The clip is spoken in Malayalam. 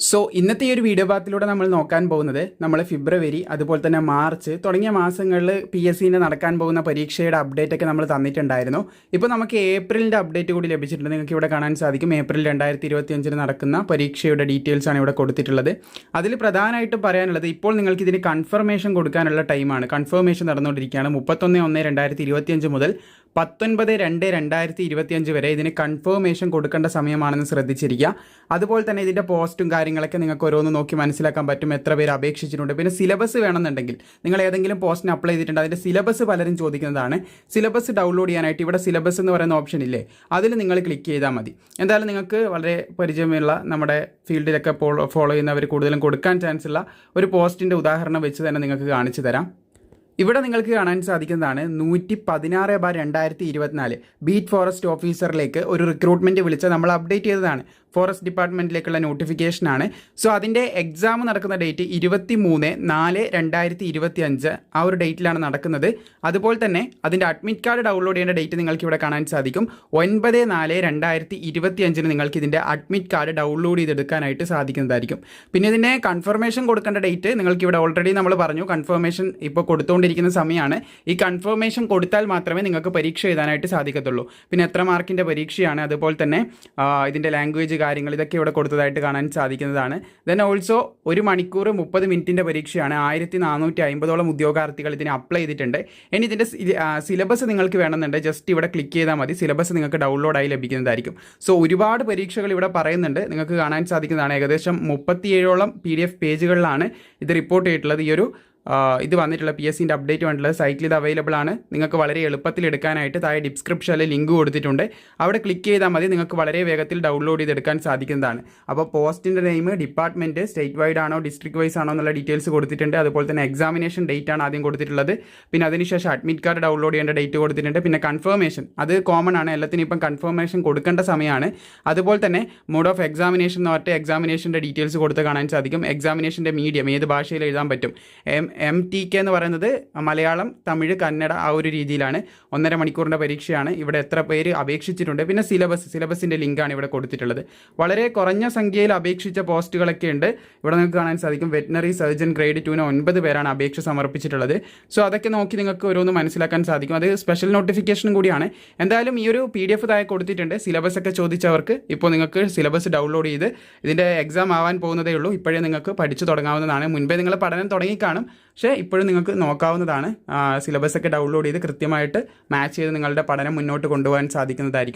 സോ ഇന്നത്തെ ഈ ഒരു വീഡിയോ ഭാഗത്തിലൂടെ നമ്മൾ നോക്കാൻ പോകുന്നത് നമ്മൾ ഫെബ്രുവരി അതുപോലെ തന്നെ മാർച്ച് തുടങ്ങിയ മാസങ്ങളിൽ പി എസ് സിന്റെ നടക്കാൻ പോകുന്ന പരീക്ഷയുടെ അപ്ഡേറ്റ് ഒക്കെ നമ്മൾ തന്നിട്ടുണ്ടായിരുന്നു. ഇപ്പോൾ നമുക്ക് ഏപ്രിലിന്റെ അപ്ഡേറ്റ് കൂടി ലഭിച്ചിട്ടുണ്ട്. നിങ്ങൾക്ക് ഇവിടെ കാണാൻ സാധിക്കും. ഏപ്രിൽ രണ്ടായിരത്തി ഇരുപത്തിയഞ്ചിന് നടക്കുന്ന പരീക്ഷയുടെ ഡീറ്റെയിൽസ് ആണ് ഇവിടെ കൊടുത്തിട്ടുള്ളത്. അതിൽ പ്രധാനമായിട്ടും പറയാനുള്ളത് ഇപ്പോൾ നിങ്ങൾക്ക് ഇതിന് കൺഫർമേഷൻ കൊടുക്കാനുള്ള ടൈമാണ് കൺഫർമേഷൻ നടന്നുകൊണ്ടിരിക്കുകയാണ്. മുപ്പത്തൊന്ന് ഒന്ന് രണ്ടായിരത്തി ഇരുപത്തിയഞ്ച് മുതൽ പത്തൊൻപത് രണ്ട് രണ്ടായിരത്തി ഇരുപത്തിയഞ്ച് വരെ ഇതിന് കൺഫേമേഷൻ കൊടുക്കേണ്ട സമയമാണെന്ന് ശ്രദ്ധിച്ചിരിക്കുക. അതുപോലെ തന്നെ ഇതിന്റെ പോസ്റ്റും കാര്യങ്ങളൊക്കെ നിങ്ങൾക്ക് ഓരോന്ന് നോക്കി മനസ്സിലാക്കാൻ പറ്റും എത്ര പേര് അപേക്ഷിച്ചിട്ടുണ്ട്. പിന്നെ സിലബസ് വേണമെന്നുണ്ടെങ്കിൽ നിങ്ങൾ ഏതെങ്കിലും പോസ്റ്റിന് അപ്ലൈ ചെയ്തിട്ടുണ്ട്. അതിന്റെ സിലബസ് പലരും ചോദിക്കുന്നതാണ്. സിലബസ് ഡൗൺലോഡ് ചെയ്യാനായിട്ട് ഇവിടെ സിലബസ് എന്ന് പറയുന്ന ഓപ്ഷൻ ഇല്ലേ? അതിൽ നിങ്ങൾ ക്ലിക്ക് ചെയ്താൽ മതി. എന്തായാലും നിങ്ങൾക്ക് വളരെ പരിചയമുള്ള നമ്മുടെ ഫീൽഡിലൊക്കെ ഫോളോ ചെയ്യുന്നവർ കൂടുതലും കൊടുക്കാൻ ചാൻസ് ഉള്ള ഒരു പോസ്റ്റിന്റെ ഉദാഹരണം വെച്ച് തന്നെ നിങ്ങൾക്ക് കാണിച്ചു തരാം. ഇവിടെ നിങ്ങൾക്ക് കാണാൻ സാധിക്കുന്നതാണ് നൂറ്റി പതിനാറ് ബാർ രണ്ടായിരത്തി ഇരുപത്തിനാല് ബീറ്റ് ഫോറസ്റ്റ് ഓഫീസറിലേക്ക് ഒരു റിക്രൂട്ട്മെന്റ് വിളിച്ച് നമ്മൾ അപ്ഡേറ്റ് ചെയ്തതാണ്. ഫോറസ്റ്റ് ഡിപ്പാർട്ട്മെന്റിലേക്കുള്ള നോട്ടിഫിക്കേഷനാണ് സോ അതിന്റെ എക്സാം നടക്കുന്ന ഡേറ്റ് ഇരുപത്തി മൂന്ന് നാല് രണ്ടായിരത്തി ഇരുപത്തി അഞ്ച് ആ ഒരു ഡേറ്റിലാണ് നടക്കുന്നത്. അതുപോലെ തന്നെ അതിന്റെ അഡ്മിറ്റ് കാർഡ് ഡൗൺലോഡ് ചെയ്യേണ്ട ഡേറ്റ് നിങ്ങൾക്ക് ഇവിടെ കാണാൻ സാധിക്കും. ഒൻപത് നാല് രണ്ടായിരത്തി ഇരുപത്തി അഞ്ചിന് നിങ്ങൾക്ക് ഇതിന്റെ അഡ്മിറ്റ് കാർഡ് ഡൗൺലോഡ് ചെയ്തെടുക്കാനായിട്ട് സാധിക്കുന്നതായിരിക്കും. പിന്നെ ഇതിന്റെ കൺഫർമേഷൻ കൊടുക്കേണ്ട ഡേറ്റ് നിങ്ങൾക്ക് ഇവിടെ ഓൾറെഡി നമ്മൾ പറഞ്ഞു. കൺഫർമേഷൻ ഇപ്പോൾ കൊടുത്തുകൊണ്ടിരിക്കുന്ന സമയമാണ്. ഈ കൺഫർമേഷൻ കൊടുത്താൽ മാത്രമേ നിങ്ങൾക്ക് പരീക്ഷ എഴുതാനായിട്ട് സാധിക്കത്തുള്ളൂ. പിന്നെ എത്ര മാർക്കിന്റെ പരീക്ഷയാണ് അതുപോലെ തന്നെ ഇതിന്റെ ലാംഗ്വേജ് കാര്യങ്ങൾ ഇതൊക്കെ ഇവിടെ കൊടുത്തതായിട്ട് കാണാൻ സാധിക്കുന്നതാണ്. ദെൻ ഓൾസോ ഒരു മണിക്കൂർ മുപ്പത് മിനിറ്റിന്റെ പരീക്ഷയാണ്. ആയിരത്തി നാനൂറ്റി അമ്പതോളം ഉദ്യോഗാർത്ഥികൾ ഇതിന് അപ്ലൈ ചെയ്തിട്ടുണ്ട്. ഇനി ഇതിന്റെ സിലബസ് നിങ്ങൾക്ക് വേണമെന്നുണ്ട്. ജസ്റ്റ് ഇവിടെ ക്ലിക്ക് ചെയ്താൽ മതി. സിലബസ് നിങ്ങൾക്ക് ഡൗൺലോഡായി ലഭിക്കുന്നതായിരിക്കും. സോ ഒരുപാട് പരീക്ഷകൾ ഇവിടെ പറയുന്നുണ്ട്. നിങ്ങൾക്ക് കാണാൻ സാധിക്കുന്നതാണ്. ഏകദേശം മുപ്പത്തിയേഴോളം പി ഡി എഫ് പേജുകളിലാണ് ഇത് റിപ്പോർട്ട് ചെയ്തിട്ടുള്ളത്. ഈ ഒരു ഇത് വന്നിട്ടുള്ള പി എസ് സിന്റെ അപ്ഡേറ്റ് വേണ്ടിയുള്ള സൈറ്റിൽ ഇത് അവൈലബിൾ ആണ്. നിങ്ങൾക്ക് വളരെ എളുപ്പത്തിൽ എടുക്കാനായിട്ട് താഴെ ഡിസ്ക്രിപ്ഷനിൽ ലിങ്ക് കൊടുത്തിട്ടുണ്ട്. അവിടെ ക്ലിക്ക് ചെയ്താൽ മതി. നിങ്ങൾക്ക് വളരെ വേഗത്തിൽ ഡൗൺലോഡ് ചെയ്തെടുക്കാൻ സാധിക്കുന്നതാണ്. അപ്പോൾ പോസ്റ്റിന്റെ നെയിം ഡിപ്പാർട്ട്മെന്റ് സ്റ്റേറ്റ് വൈഡ് ആണോ ഡിസ്ട്രിക്ട് വൈസ് ആണോ എന്നുള്ള ഡീറ്റെയിൽസ് കൊടുത്തിട്ടുണ്ട്. അതുപോലെ തന്നെ എക്സാമിനേഷൻ ഡേറ്റ് ആണ് ആദ്യം കൊടുത്തിട്ടുള്ളത്. പിന്നെ അതിനുശേഷം അഡ്മിറ്റ് കാർഡ് ഡൗൺലോഡ് ചെയ്യേണ്ട ഡേറ്റ് കൊടുത്തിട്ടുണ്ട്. പിന്നെ കൺഫർമേഷൻ അത് കോമൺ ആണ്. എല്ലാത്തിനും ഇപ്പം കൺഫർമേഷൻ കൊടുക്കേണ്ട സമയമാണ്. അതുപോലെ തന്നെ മോഡ് ഓഫ് എക്സാമിനേഷൻ എന്ന് പറഞ്ഞിട്ട് എക്സാമിനേഷന്റെ ഡീറ്റെയിൽസ് കൊടുത്ത് കാണാൻ സാധിക്കും. എക്സാമിനേഷന്റെ മീഡിയം ഏത് ഭാഷയിൽ എഴുതാൻ പറ്റും? എം ടി കെ എന്ന് പറയുന്നത് മലയാളം തമിഴ് കന്നഡ ആ ഒരു രീതിയിലാണ്. ഒന്നര മണിക്കൂറിന്റെ പരീക്ഷയാണ്. ഇവിടെ എത്ര പേര് അപേക്ഷിച്ചിട്ടുണ്ട്? പിന്നെ സിലബസ് സിലബസിന്റെ ലിങ്കാണ് ഇവിടെ കൊടുത്തിട്ടുള്ളത്. വളരെ കുറഞ്ഞ സംഖ്യയിൽ അപേക്ഷിച്ച പോസ്റ്റുകളൊക്കെ ഉണ്ട്. ഇവിടെ നിങ്ങൾക്ക് കാണാൻ സാധിക്കും. വെറ്റിനറി സർജൻ ഗ്രേഡ് ടുവിന് ഒൻപത് പേരാണ് അപേക്ഷ സമർപ്പിച്ചിട്ടുള്ളത്. സോ അതൊക്കെ നോക്കി നിങ്ങൾക്ക് ഓരോന്ന് മനസ്സിലാക്കാൻ സാധിക്കും. അത് സ്പെഷ്യൽ നോട്ടിഫിക്കേഷനും കൂടിയാണ്. എന്തായാലും ഈ ഒരു പി ഡി എഫ് താഴെ കൊടുത്തിട്ടുണ്ട്. സിലബസ് ഒക്കെ ചോദിച്ചവർക്ക് ഇപ്പോൾ നിങ്ങൾക്ക് സിലബസ് ഡൗൺലോഡ് ചെയ്ത് ഇതിന്റെ എക്സാം ആവാൻ പോകുന്നതേ ഉള്ളൂ. ഇപ്പോഴേ നിങ്ങൾക്ക് പഠിച്ചു തുടങ്ങാവുന്നതാണ്. മുൻപേ നിങ്ങൾ പഠനം തുടങ്ങിക്കാണും പക്ഷേ ഇപ്പോഴും നിങ്ങൾക്ക് നോക്കാവുന്നതാണ്. സിലബസ് ഒക്കെ ഡൗൺലോഡ് ചെയ്ത് കൃത്യമായിട്ട് മാച്ച് ചെയ്ത് നിങ്ങളുടെ പഠനം മുന്നോട്ട് കൊണ്ടുപോകാൻ സാധിക്കുന്നതായിരിക്കും.